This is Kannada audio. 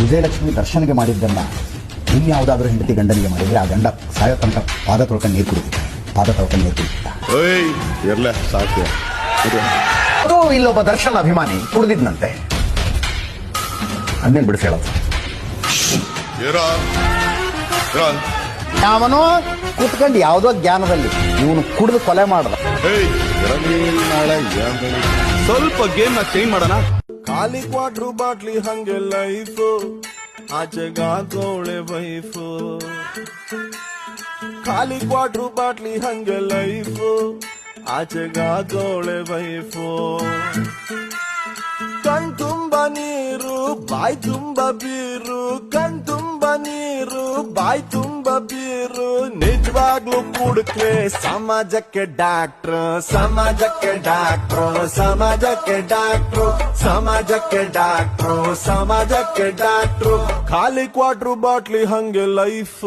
ವಿಜಯಲಕ್ಷ್ಮಿ ದರ್ಶನಿಗೆ ಮಾಡಿದ್ದನ್ನ ಇನ್ಯಾವುದಾದ್ರೂ ಹೆಂಡತಿ ಗಂಡನಿಗೆ ಮಾಡಿದ್ರೆ ಆ ಗಂಡ ಸಾಯೋ ತನಕ ಪಾದ ತೊಳ್ಕೊಂಡು ನೀರು ಕುಡಿದಿದ್ದ ಪಾದ ತೊಳ್ಕೊಂಡು ನೀರು ಕುಡಿದ ಏಯ್ ಇರ್ಲ ಸಾಕು. ಅದು ಇಲ್ಲೊಬ್ಬ ದರ್ಶನ ಅಭಿಮಾನಿ ಕುಡಿದಿದ್ನಂತೆ. ಅದನ್ನೇನು ಬಿಡಿಸಿ ಹೇಳೋದು. ಅವನು ಕೂತ್ಕೊಂಡು ಯಾವುದೋ ಜ್ಞಾನದಲ್ಲಿ ಇವನು ಕುಡಿದು ಕೊಲೆ ಮಾಡ್ದ. ಸ್ವಲ್ಪ ಗೇಮ್ನ ಚೇಂಜ್ ಮಾಡೋಣ. ಖಾಲಿ ಕ್ವಾಟ್ರು ಬಾಟ್ಲಿ ಹಂಗೆ ಲೈಫ್ ಆಚೆಗಾಕೋಳೆ ವೈಫ್ ಖಾಲಿ ಕ್ವಾಟ್ರು ಬಾಟ್ಲಿ ಹಂಗೆ ಲೈಫ್ ಆಚೆಗಾಕೋಳೆ ವೈಫ್ ಕಣ್ ತುಂಬ ನೀರು ಬಾಯ್ ತುಂಬ ಬೀರು ಕಣ್ ತುಂಬ ನೀರು ಬಾಯ್ ತುಂಬ ಬೀರು, ನಿಜವಾಗ್ಲೂ ಕುಡುಕ್ರೆ ಸಮಾಜಕ್ಕೆ ಡಾಕ್ಟ್ರ್, ಸಮಾಜಕ್ಕೆ ಡಾಕ್ಟ್ರು ಸಮಾಜಕ್ಕೆ ಡಾಕ್ಟ್ರು ಸಮಾಜಕ್ಕೆ ಡಾಕ್ಟ್ರು ಸಮಾಜಕ್ಕೆ ಡಾಕ್ಟ್ರು. ಖಾಲಿ ಕ್ವಾಟ್ರು ಬಾಟ್ಲಿ ಹಂಗೆ ಲೈಫ್.